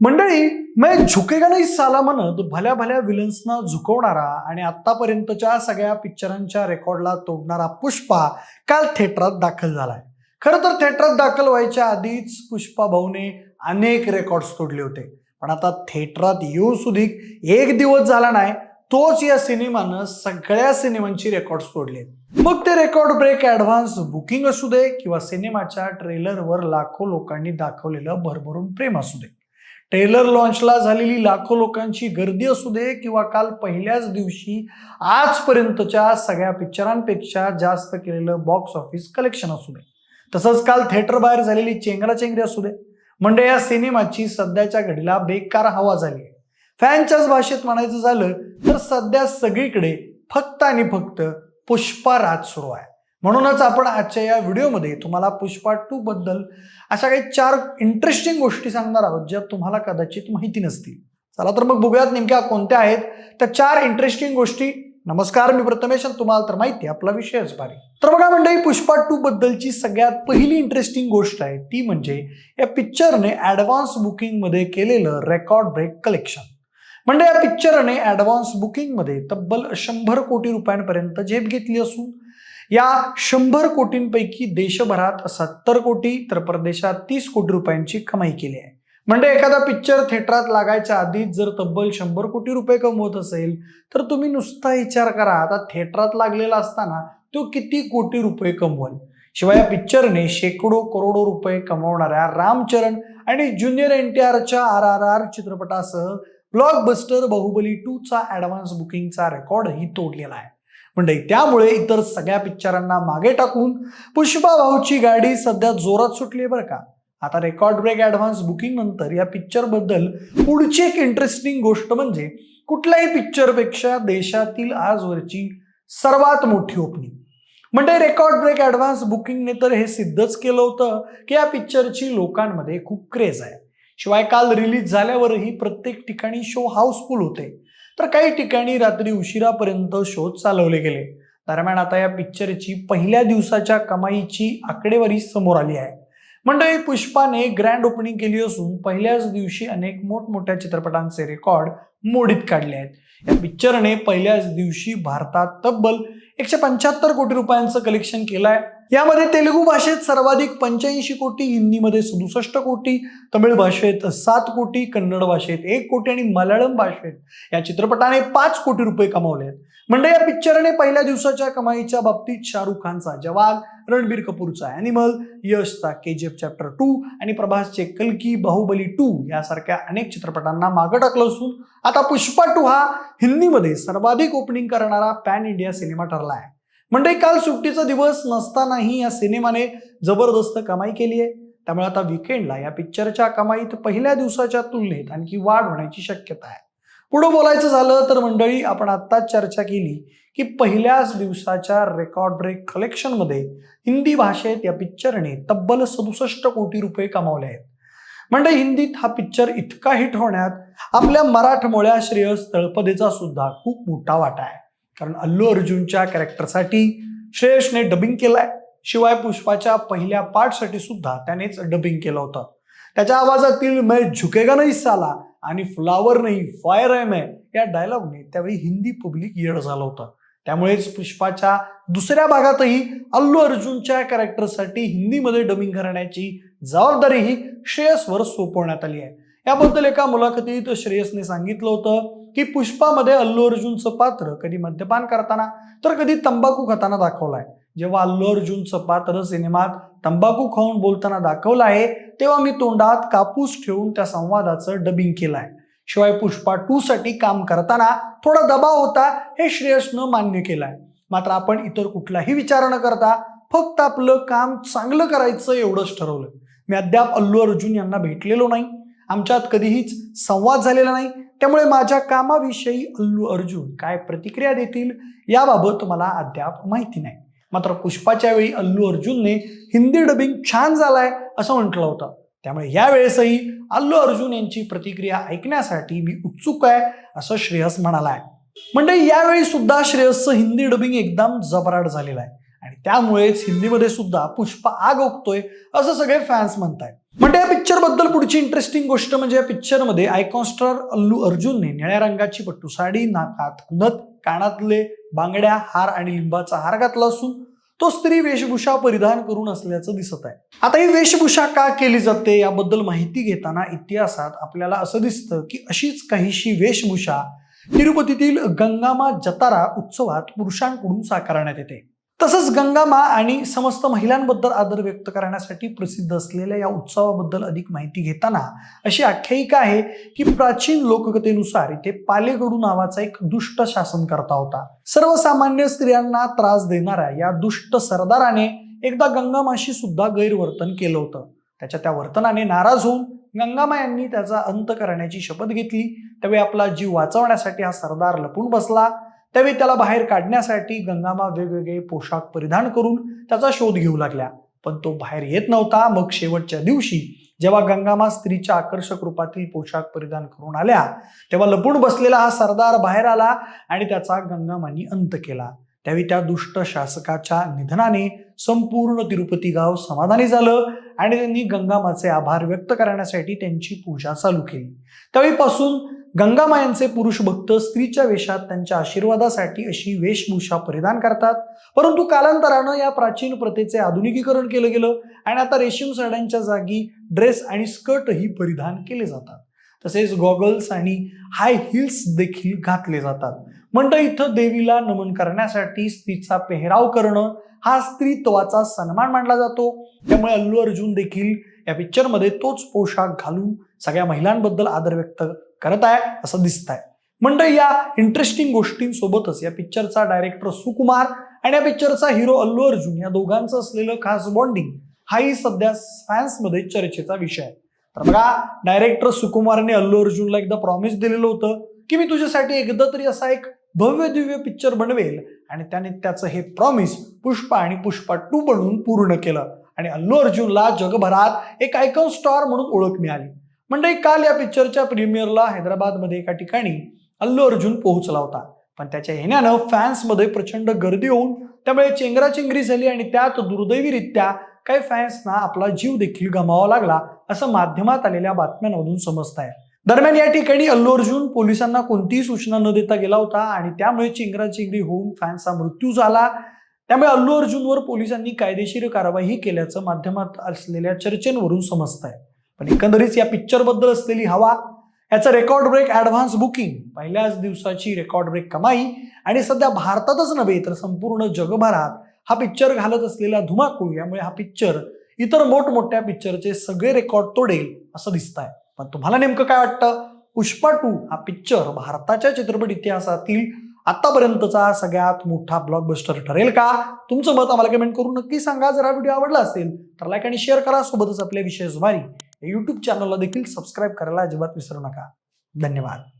मंडळी मैं झुकेगा नाही साला म्हणत भल्या भल्या विलन्सना झुकवणारा आणि आतापर्यंतच्या सगळ्या पिक्चरांच्या रेकॉर्डला तोडणारा पुष्पा काल थिएटरात दाखल झालाय. खरं तर थिएटरात दाखल व्हायच्या आधीच पुष्पा भाऊने अनेक रेकॉर्ड्स तोडले होते. पण आता थिएटरात येऊ सुधीक एक दिवस झाला नाही तोच या सिनेमानं सगळ्या सिनेमांची रेकॉर्ड्स तोडले. मग ते रेकॉर्ड ब्रेक ऍडव्हान्स बुकिंग असू दे किंवा सिनेमाच्या ट्रेलरवर लाखो लोकांनी दाखवलेलं भरभरून प्रेम असू दे. ट्रेलर लॉन्चला झालेली लाखो लोकांची गर्दी असू दे किंवा काल पहिल्याच दिवशी आजपर्यंतच्या सगळ्या पिक्चरांपेक्षा जास्त केलेलं बॉक्स ऑफिस कलेक्शन असू दे. तसंच काल थिएटर बाहेर झालेली चेंगराचेंगरी असू दे. म्हणजे या सिनेमाची सध्याच्या घडीला बेकार हवा झाली आहे. फॅनच्याच भाषेत म्हणायचं झालं तर सध्या सगळीकडे फक्त आणि फक्त पुष्पा राज सुरू आहे. म्हणूनच आपण आजच्या या व्हिडिओमध्ये तुम्हाला पुष्पा टू बद्दल अशा काही चार इंटरेस्टिंग गोष्टी सांगणार आहोत ज्या तुम्हाला कदाचित माहिती नसतील. चला तर मग बघूयात नेमक्या कोणत्या आहेत. त्या चार इंटरेस्टिंग गोष्टी. नमस्कार मी प्रथमेश तुम्हाला तर माहिती आपला विषयच भारी. तर बघा मंडळी पुष्पा टू बद्दलची सगळ्यात पहिली इंटरेस्टिंग गोष्ट आहे ती म्हणजे या पिक्चरने ऍडव्हान्स बुकिंगमध्ये केलेलं रेकॉर्ड ब्रेक कलेक्शन म्हणजे या पिक्चरने ऍडव्हान्स बुकिंगमध्ये तब्बल शंभर कोटी रुपयांपर्यंत झेप घेतली असून या शंभर कोटींपैकी देशभरात सत्तर कोटी तर परदेशात तीस कोटी रुपयांची कमाई केली आहे. म्हणजे एखादा पिक्चर थिएटरात लागायच्या आधीच जर तब्बल शंभर कोटी रुपये कमवत असेल तर तुम्ही नुसता विचार करा. आता थिएटरात लागलेला असताना तो किती कोटी रुपये कमवल? शिवाय या पिक्चरने शेकडो करोडो रुपये कमवणाऱ्या रामचरण आणि ज्युनियर एन टी आरच्या आर आर आर चित्रपटासह ब्लॉकबस्टर बाहुबली टू चा ऍडव्हान्स बुकिंगचा रेकॉर्डही तोडलेला आहे. म्हणजे त्यामुळे इतर सगळ्या पिक्चरांना मागे टाकून पुष्पा भाऊची गाडी सध्या जोरात सुटली आहे बरं का. आता रेकॉर्ड ब्रेक ॲडव्हान्स बुकिंग नंतर या पिक्चरबद्दल पुढची एक इंटरेस्टिंग गोष्ट म्हणजे कुठल्याही पिक्चरपेक्षा देशातील आजवरची सर्वात मोठी ओपनिंग. म्हणजे रेकॉर्ड ब्रेक ॲडव्हान्स बुकिंगने तर हे सिद्धच केलं होतं की या पिक्चरची लोकांमध्ये खूप क्रेज आहे. शिवाय काल रिलीज झाल्यावरही प्रत्येक ठिकाणी शो हाऊसफुल होते. तर काही ठिकाणी रात्री उशिरापर्यंत शोध चालवले गेले. दरम्यान आता या पिक्चरची पहिल्या दिवसाच्या कमाईची आकडेवारी समोर आली आहे. मंडळी पुष्पाने ग्रँड ओपनिंग केली असून पहिल्याच दिवशी अनेक मोठमोठ्या चित्रपटांचे रेकॉर्ड मोडीत काढले आहेत. या पिक्चरने पहिल्याच दिवशी भारतात तब्बल एकशे पंच्याहत्तर कोटी रुपयांचं कलेक्शन केलं आहे यामध्ये तेलुगू भाषेत सर्वाधिक पंच्याऐंशी कोटी हिंदीमध्ये सदुसष्ट कोटी तमिळ भाषेत सात कोटी कन्नड भाषेत एक कोटी आणि मल्याळम भाषेत या चित्रपटाने पाच कोटी रुपये कमावले आहेत. म्हणजे या पिक्चरने पहिल्या दिवसाच्या कमाईच्या बाबतीत शाहरुख खानचा जवाब रणबीर कपूरचा animal यशचा K G F chapter two आणि प्रभासचे कलकी बाहुबली टू यासारख्या अनेक चित्रपटांना मागं टाकलं असून आता पुष्पा टू हा हिंदीमध्ये सर्वाधिक ओपनिंग करणारा पॅन इंडिया सिनेमा ठरला आहे. म्हणजे काल सुट्टीचा दिवस नसतानाही या सिनेमाने जबरदस्त कमाई केली आहे. त्यामुळे आता विकेंडला या पिक्चरच्या कमाईत पहिल्या दिवसाच्या तुलनेत आणखी वाढ होण्याची शक्यता आहे. पुढं बोलायचं झालं तर मंडळी आपण आत्ताच चर्चा केली की पहिल्याच दिवसाच्या रेकॉर्ड ब्रेक कलेक्शनमध्ये हिंदी भाषेत या पिक्चरने तब्बल सदुसष्ट कोटी रुपये कमावले आहेत. म्हणजे हिंदीत हा पिक्चर इतका हिट होण्यात आपल्या मराठमोळ्या श्रेयस तळपदेचा सुद्धा खूप मोठा वाटा आहे. कारण अल्लू अर्जुनच्या कॅरेक्टरसाठी श्रेयसने डबिंग केलाय. शिवाय पुष्पाच्या पहिल्या पार्टसाठी सुद्धा त्यानेच डबिंग केलं होतं. त्याच्या आवाजातील मैं झुकेगा नाही साला. आणि फ्लावर नाही फायर आहे मैं या डायलॉगने त्यावेळी हिंदी पब्लिक येड झालं होतं. त्यामुळेच पुष्पाच्या दुसऱ्या भागातही अल्लू अर्जुनच्या कॅरेक्टरसाठी हिंदीमध्ये डबिंग करण्याची जबाबदारीही श्रेयसवर सोपवण्यात आली आहे. याबद्दल एका मुलाखतीत श्रेयसने सांगितलं होतं की पुष्पामध्ये अल्लू अर्जुनचं पात्र कधी मद्यपान करताना तर कधी तंबाखू खाताना दाखवलाय. जेव्हा अल्लू अर्जुन पात्र सिनेमात तंबाखू खाऊन बोलताना दाखवलं आहे तेव्हा मी तोंडात कापूस ठेवून त्या संवादाचं डबिंग केलंय. शिवाय पुष्पा टू साठी काम करताना थोडा दबाव होता हे श्रेयसनं मान्य केलंय. मात्र आपण इतर कुठलाही विचार न करता फक्त आपलं काम चांगलं करायचं एवढंच ठरवलं. मी अद्याप अल्लू अर्जुन यांना भेटलेलो नाही. आमच्यात कधीहीच संवाद झालेला नाही. त्यामुळे माझ्या कामाविषयी अल्लू अर्जुन काय प्रतिक्रिया देतील याबाबत मला अद्याप माहिती नाही. मात्र पुष्पाच्या वेळी अल्लू अर्जुनने हिंदी डबिंग छान झालाय असं म्हटलं होतं. त्यामुळे यावेळेसही अल्लू अर्जुन यांची प्रतिक्रिया ऐकण्यासाठी मी उत्सुक आहे असं श्रेयस म्हणाला आहे म्हणजे यावेळी सुद्धा श्रेयसचं हिंदी डबिंग एकदम जबराट झालेलं आहे. आणि त्यामुळेच हिंदीमध्ये सुद्धा पुष्पा आग ओकतोय असं सगळे फॅन्स म्हणताय म्हणजे या पिक्चरबद्दल पुढची इंटरेस्टिंग गोष्ट म्हणजे या पिक्चरमध्ये आयकॉन स्टार अल्लू अर्जुनने निळ्या रंगाची पट्टू साडी नाकात नथ कानातले बांगड्या हार आणि लिंबाचा हार घातला असून तो स्त्री वेशभूषा परिधान करून असल्याचं दिसत आहे. आता ही वेशभूषा का केली जाते याबद्दल माहिती घेताना इतिहासात आपल्याला असं दिसतं की अशीच काहीशी वेशभूषा तिरुपतीतील गंगामा जतारा उत्सवात पुरुषांकडून साकारण्यात येते. तसंच गंगामा आणि समस्त महिलांबद्दल आदर व्यक्त करण्यासाठी प्रसिद्ध असलेल्या या उत्सवाबद्दल अधिक माहिती घेताना अशी आख्यायिका आहे की प्राचीन लोककथेनुसार इथे पालेगडू नावाचा एक दुष्ट शासनकर्ता होता. सर्वसामान्य स्त्रियांना त्रास देणाऱ्या या दुष्ट सरदाराने एकदा गंगामाशी सुद्धा गैरवर्तन केलं होतं. त्याच्या त्या वर्तनाने नाराज होऊन गंगामा यांनी त्याचा अंत करण्याची शपथ घेतली. त्यावेळी आपला जीव वाचवण्यासाठी हा सरदार लपून बसला. त्यावेळी त्याला बाहेर काढण्यासाठी गंगामा वेगवेगळे पोशाख परिधान करून त्याचा शोध घेऊ लागल्या. पण तो बाहेर येत नव्हता. मग शेवटच्या दिवशी जेव्हा गंगामा स्त्रीच्या आकर्षक रूपातील पोशाख परिधान करून आल्या तेव्हा लपून बसलेला हा सरदार बाहेर आला आणि त्याचा गंगामानी अंत केला. त्यावेळी त्या दुष्ट शासकाच्या निधनाने संपूर्ण तिरुपती गाव समाधानी झालं आणि त्यांनी गंगामाचे आभार व्यक्त करण्यासाठी त्यांची पूजा चालू केली. त्यावेळीपासून गंगामायांचे पुरुष भक्त स्त्रीच्या वेशात त्यांच्या आशीर्वादासाठी अशी वेशभूषा परिधान करतात. परंतु कालांतरानं या प्राचीन प्रथेचे आधुनिकीकरण केलं गेलं आणि आता रेशीम साड्यांच्या जागी ड्रेस आणि स्कर्टही परिधान केले जातात. तसेच गॉगल्स आणि हाय हिल्स देखील घातले जातात. म्हणतं इथं देवीला नमन करण्यासाठी स्त्रीचा पेहराव करणं हा स्त्रीत्वाचा सन्मान मानला जातो. त्यामुळे अल्लू अर्जुन देखील या पिक्चरमध्ये तोच पोशाख घालून सगळ्या महिलांबद्दल आदर व्यक्त करत आहे असं दिसत आहे म्हणजे या इंटरेस्टिंग गोष्टींसोबतच या पिक्चरचा डायरेक्टर सुकुमार आणि या पिक्चरचा हिरो अल्लू अर्जुन या दोघांचं असलेलं खास बॉन्डिंग हाही सध्या फॅन्समध्ये चर्चेचा विषय आहे. तर बघा डायरेक्टर सुकुमारने अल्लू अर्जुनला एकदा प्रॉमिस दिलेलं होतं की मी तुझ्यासाठी एकदा तरी असा एक भव्य दिव्य पिक्चर बनवेल आणि त्याने त्याचं हे प्रॉमिस पुष्पा आणि पुष्पा टू बनवून पूर्ण केलं. आणि अल्लू अर्जुनला जगभरात एक आयकॉन स्टार म्हणून ओळख मिळाली. म्हणजे काल या पिक्चरच्या प्रीमियरला हैदराबादमध्ये एका ठिकाणी अल्लू अर्जुन पोहोचला होता. पण त्याच्या येण्यानं फॅन्समध्ये प्रचंड गर्दी होऊन त्यामुळे चेंगराचेंगरी झाली आणि त्यात दुर्दैवीरित्या काही फॅन्सना आपला जीव देखील गमावा लागला असं माध्यमात आलेल्या बातम्यांमधून समजत आहे दरम्यान या ठिकाणी अल्लू अर्जुन पोलिसांना कोणतीही सूचना न देता गेला होता आणि त्यामुळे चेंगराचेंगरी होऊन फॅन्सचा मृत्यू झाला. त्यामुळे अल्लू अर्जुनवर पोलिसांनी कायदेशीर कारवाई केल्याचं माध्यमात असलेल्या चर्चेवरून समजत आहे पण एकंदरीत या पिक्चरबद्दल असलेली हवा याचं रेकॉर्ड ब्रेक ऍडव्हान्स बुकिंग पहिल्याच दिवसाची रेकॉर्ड ब्रेक कमाई आणि सध्या भारतातच नव्हे तर संपूर्ण जगभरात हा पिक्चर घालत असलेला धुमाकूळ यामुळे हा पिक्चर इतर मोठमोठ्या पिक्चरचे सगळे रेकॉर्ड तोडेल असं दिसत आहे पण तुम्हाला नेमकं काय वाटतं? पुष्पा टू हा पिक्चर भारताच्या चित्रपट इतिहासातील आतापर्यंतचा सगळ्यात मोठा ब्लॉकबस्टर ठरेल का? तुमचं मत आम्हाला कमेंट करून नक्की सांगा. जर हा व्हिडिओ आवडला असेल तर लाईक आणि शेअर करा. सोबतच आपल्या विषय जुमारी यूट्यूब चॅनलला देखील सबस्क्राईब करायला अजिबात विसरू नका. धन्यवाद.